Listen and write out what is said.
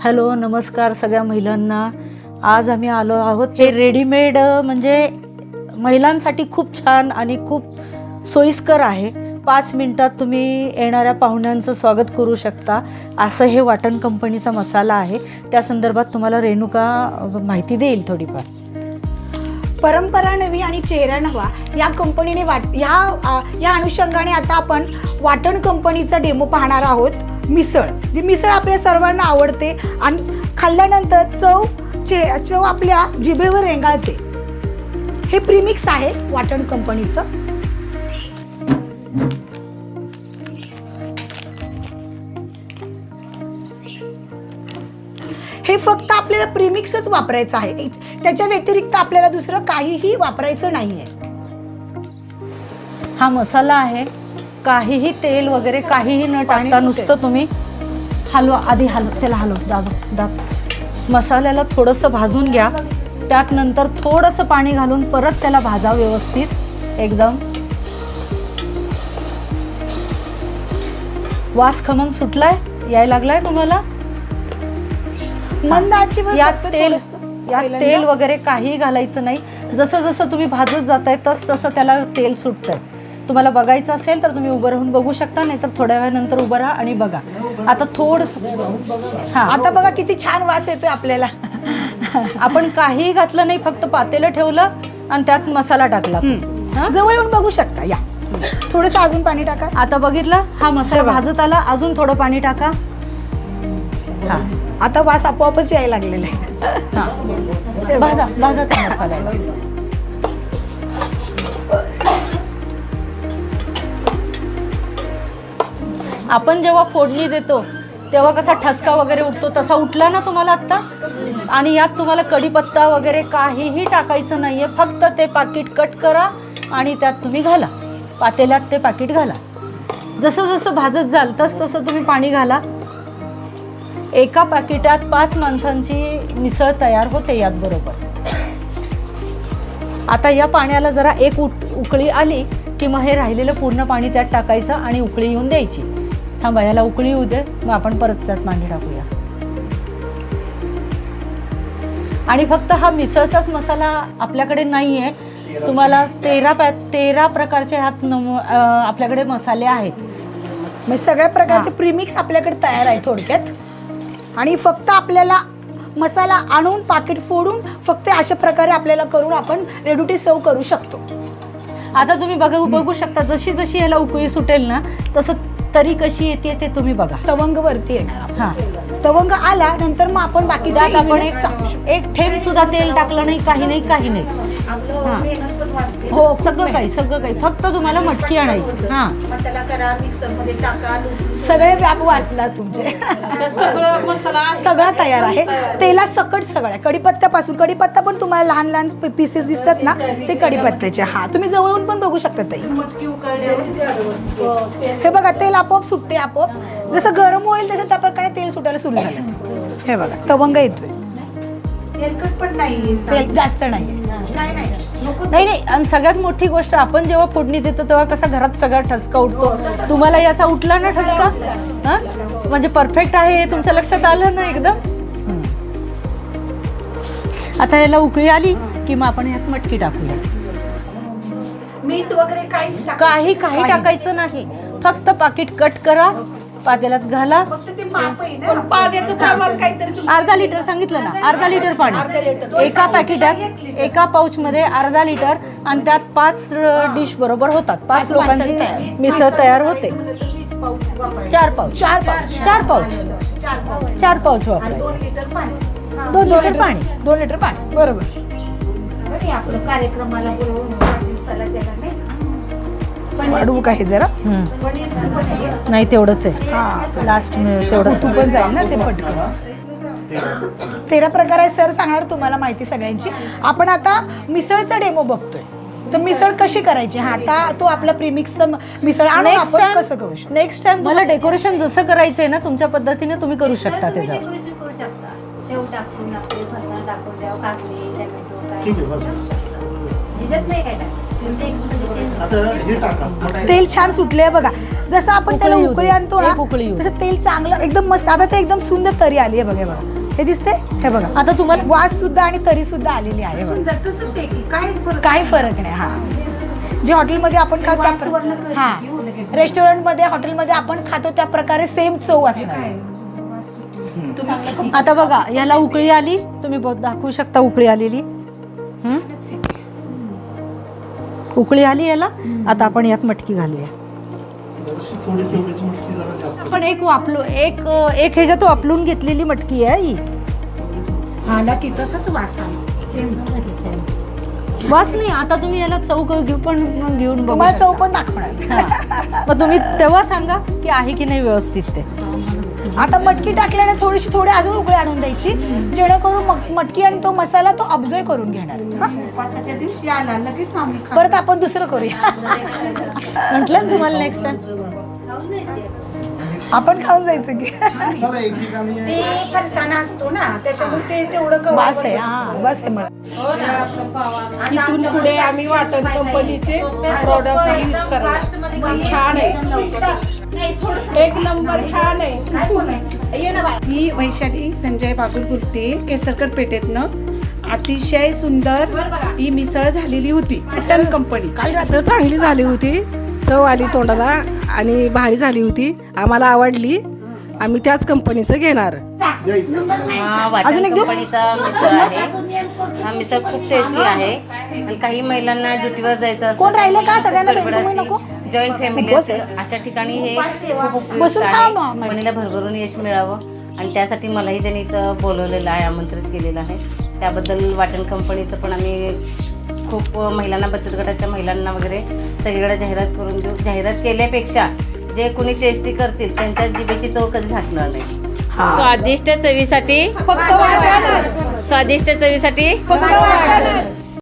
Hello नमस्कार सगळ्या महिलांना. आज आम्ही आलो आहोत हे रेडीमेड म्हणजे महिलांसाठी खूप छान आणि खूप सोयीस्कर आहे. पाच मिनटात तुम्ही येणाऱ्या पाहुण्यांचं स्वागत करू शकता. असं हे वाटण कंपनीचा मसाला आहे. त्या संदर्भात तुम्हाला रेणुका माहिती देईल थोडीफार. परंपरा नवी आणि चेहरा नवा या कंपनीने वाट या या अनुषंगाने आता आपण वाटण कंपनीचा डेमो पाहणार आहोत. मिसळ जी मिसळ आपल्या सर्वांना आवडते आणि खाल्ल्यानंतर चव चे चव आपल्या जिभेवर रेंगाळते. हे प्रीमिक्स आहे वाटण कंपनीचं. हे फक्त आपल्याला प्रीमिक्सच वापरायचं आहे. त्याच्या व्यतिरिक्त आपल्याला दुसरं काहीही वापरायचं नाही आहे हा मसाला आहे. काहीही तेल वगैरे काहीही न टाकता. नुसतं तुम्ही हलवा आधी हलव त्याला हलव दाब दाब. मसाल्याला थोडंसं भाजून घ्या. त्यात नंतर थोडंसं पाणी घालून परत त्याला भाजा व्यवस्थित. एकदम. वास खमंग सुटलाय? यायला लागलाय तुम्हाला? मंद आचेवर यात तेल यात तेल वगैरे काहीही घालायचं नाही. जसं जसं तुम्ही भाजत जाताय तस तसं त्याला तेल सुटतंय. तुम्हाला बघायचं असेल तर तुम्ही उभं राहून बघू शकता नाहीतर थोड्या वेळानंतर उभं राहा आणि बघा. आता थोडंसं हां आता बघा किती छान वास येतोय आपल्याला. आपण काहीही घातलं नाही फक्त पातेलं ठेवलं आणि त्यात मसाला टाकला. हां? जवळ येऊन बघू शकता या. थोडस अजून पाणी टाका. आता बघितलं? हा मसाला. भाजत आला. अजून थोडं पाणी टाका. हां. आता वास आपोआपच यायला लागलेला आहे. हां. भाजा भाजा त्या आपण जेव्हा फोडणी देतो तेव्हा कसा ठसका वगैरे उठतो तसा उठला ना तुम्हाला आत्ता? आणि यात तुम्हाला कढीपत्ता वगैरे काहीही टाकायचं नाही आहे फक्त ते पाकिट कट करा आणि त्यात तुम्ही घाला. पातेल्यात ते पाकिट घाला. जसं जसं भाजत जाल तस तसं तुम्ही पाणी घाला. एका पाकिटात पाच माणसांची मिसळ तयार होते यात बरोबर. आता या पाण्याला जरा एक उक उकळी आली की मग हे राहिलेलं पूर्ण पाणी त्यात टाकायचं आणि उकळी येऊन द्यायची. थांबा ह्याला उकळी येऊ दे. मग आपण परत त्यात पाणी टाकूया. आणि फक्त हा मिसळचाच मसाला आपल्याकडे नाही आहे तुम्हाला तेरा पॅ तेरा प्रकारचे ह्यात आपल्याकडे मसाले आहेत. म्हणजे सगळ्या प्रकारचे. प्रीमिक्स आपल्याकडे तयार आहे थोडक्यात. आणि फक्त आपल्याला मसाला आणून पाकिट फोडून फक्त अशा प्रकारे आपल्याला करून आपण रेडी टू सर्व करू शकतो. आता तुम्ही बघा बघू शकता जशी जशी ह्याला उकळी सुटेल ना तसं तरी कशी येते ते तुम्ही बघा तवंग वरती येणार आपण. हां तवंग आला नंतर मग आपण बाकीचे त्यात आपण ingredients टाकू शकतो. एक एक सुद्धा तेल टाकलं नाही काही नाही काही नाही. हो. सगळं काही सगळं काही. फक्त तुम्हाला मटकी आणायची. हा. मसाला करा मिक्सरमध्ये टाका लसूण सगळे व्याप वाचला तुमचे. सगळं मसाला सगळा तयार आहे. तेला सकट सगळं आहे. कढीपत्त्यापासून कढीपत्ता पण तुम्हाला लहान लहान पीसेस दिसतात ना ते कढीपत्त्याचे हा. तुम्ही जवळून पण बघू शकता ताई. मटकी उकळली हे बघा तेल आपोआप सुटते आपोआप. जसं गरम होईल तसं त्या प्रकारे तेल सुटायला सुरू झालं. हे बघा तवंग येतोय. तेलकट पण नाही तेल जास्त नाही नाही नाही. नको नाही नाही आणि सगळ्यात मोठी गोष्ट आपण जेव्हा फोडणी देतो तेव्हा कसा घरात सगळा ठसका उठतो. तुम्हाला याचा उठला ना ठसका? हा? म्हणजे परफेक्ट आहे हे तुमच्या लक्षात आलं ना एकदम. आता याला उकळी आली की मग आपण यात मटकी टाकूया. मीठ वगैरे काहीच टाका काही काही टाकायचं नाही. फक्त पाकिट कट करा. पातेल्यात घाला. फक्त ते माप आहे ना. पाण्याचं प्रमाण काहीतरी तुम्ही अर्धा लिटर सांगितलं ना. अर्धा लिटर पाणी. एका पॅकेटात एका पाऊच मध्ये अर्धा लिटर आणि त्यात पाच डिश बरोबर होतात. पाच लोकांची. मिसळ तयार होते. वीस पाऊच वापरायचे. चार पाऊच. चार चार पाऊच. चार पाऊच. चार पाऊच. आणि वापरायचे. दोन लिटर पाणी. दोन लिटर पाणी. दोन लिटर पाणी. बरोबर. बरं, आपलं कार्यक्रमाला बोलवून वाढवू का हे जरा. नाही तेवढंच आहे. हा. लास्ट तेवढं तू पण जाईल ना ते पटकन. तेरा प्रकार आहे सर सांगणार तुम्हाला माहिती सगळ्यांची. आपण आता मिसळचा डेमो बघतोय. तर मिसळ. कशी करायची? हा आता तो आपला प्रीमिक्सचं मिसळ आपण कसं करू शकतो? नेक्स्ट टाइम मला डेकोरेशन जसं करायचंय ना तुमच्या पद्धतीने तुम्ही करू शकता त्याच्यावर. डेकोरेशन करू शकता. शेव टाकून आपले फरसाण टाकून द्यावं काकडी टमॅटो काय ठीक आहे बस भिजत नाही काय हे तेल छान सुटले बघा. जसं आपण त्याला उकळी. आणतो ना. तसं तेल चांगलं एकदम मस्त. आता ते एकदम सुंदर तरी आली आहे बघा बघा. हे दिसते हे बघा. आता तुम्हाला वास सुद्धा आणि तरी सुद्धा आलेली आहे आहे काय फरक? काही फरक नाही हा. जे हॉटेलमध्ये आपण खातो हा. हो. रेस्टॉरंटमध्ये हॉटेलमध्ये आपण खातो त्या प्रकारे सेम चव असणार आता बघा याला उकळी आली. तुम्ही बहुत दाखवू शकता उकळी आलेली. हं? उकळी आली याला आता आपण यात मटकी घालूया. जराशी थोडी तेवढीच मटकी जरा जास्त. आपण एक वापलो एक एक ह्याच्यात वापलून घेतलेली मटकी आहे ही आला की तसंच वास आला. सेम वास नाही आता तुम्ही याला चौक घेऊ पण घेऊन बघू तुम्हाला. चव पण दाखवणार. मग तुम्ही तेव्हा सांगा की आहे की नाही व्यवस्थित ते. आता मटकी टाकल्याने थोडीशी थोडी अजून उकळी आणून द्यायची. जेणेकरून मग मटकी आणि तो मसाला तो ऑब्झर्व करून घेणार. हा? उपासाच्या दिवशी आला लगेच आम्ही. परत आपण दुसरं करूया. म्हटलं ना तुम्हाला नेक्स्ट टाइम आपण खाऊन जायचं की. चला एकेकाने ते फरसाणा असतो ना त्याच्यामुळे ते तेवढं बस आहे हा बस आहे मला इथून पुढे आम्ही वाटण कंपनीचे प्रॉडक्ट यूज करणार. छान आहे. एक नंबर छान आहे. मी वैशाली संजय बागुल बोलते केसरकर पेठेतनं अतिशय सुंदर ही मिसळ झालेली होती. मटन कंपनी मिसळ चांगली झाली होती. चव आली तोंडाला आणि भारी झाली होती. आम्हाला आवडली. आम्ही त्याच कंपनीचं घेणार. हा वाटण कंपनीचा मिसळ आहे. हा मिसळ खूप टेस्टी आहे. आणि काही महिलांना ड्युटीवर जायचं कोण राहिले का? सगळ्यांना भेटू नको? जॉईंट फॅमिली असते अशा ठिकाणी हे खूप उपयुक्त बसून खा आहे. मग, मॅडम. मनीला भरभरून यश मिळावं. आणि त्यासाठी मलाही त्यांनी इथं बोलवलेलं आहे आमंत्रित केलेलं आहे. त्याबद्दल वाटण कंपनीचं पण आम्ही खूप महिलांना बचत गटाच्या महिलांना वगैरे सगळीकडे जाहिरात करून देऊ. जाहिरात केल्यापेक्षा जे कोणी टेस्टी करतील त्यांच्या जिभेची चव कधी झाकणार नाही. स्वादिष्ट चवीसाठी फक्त स्वादिष्ट चवीसाठी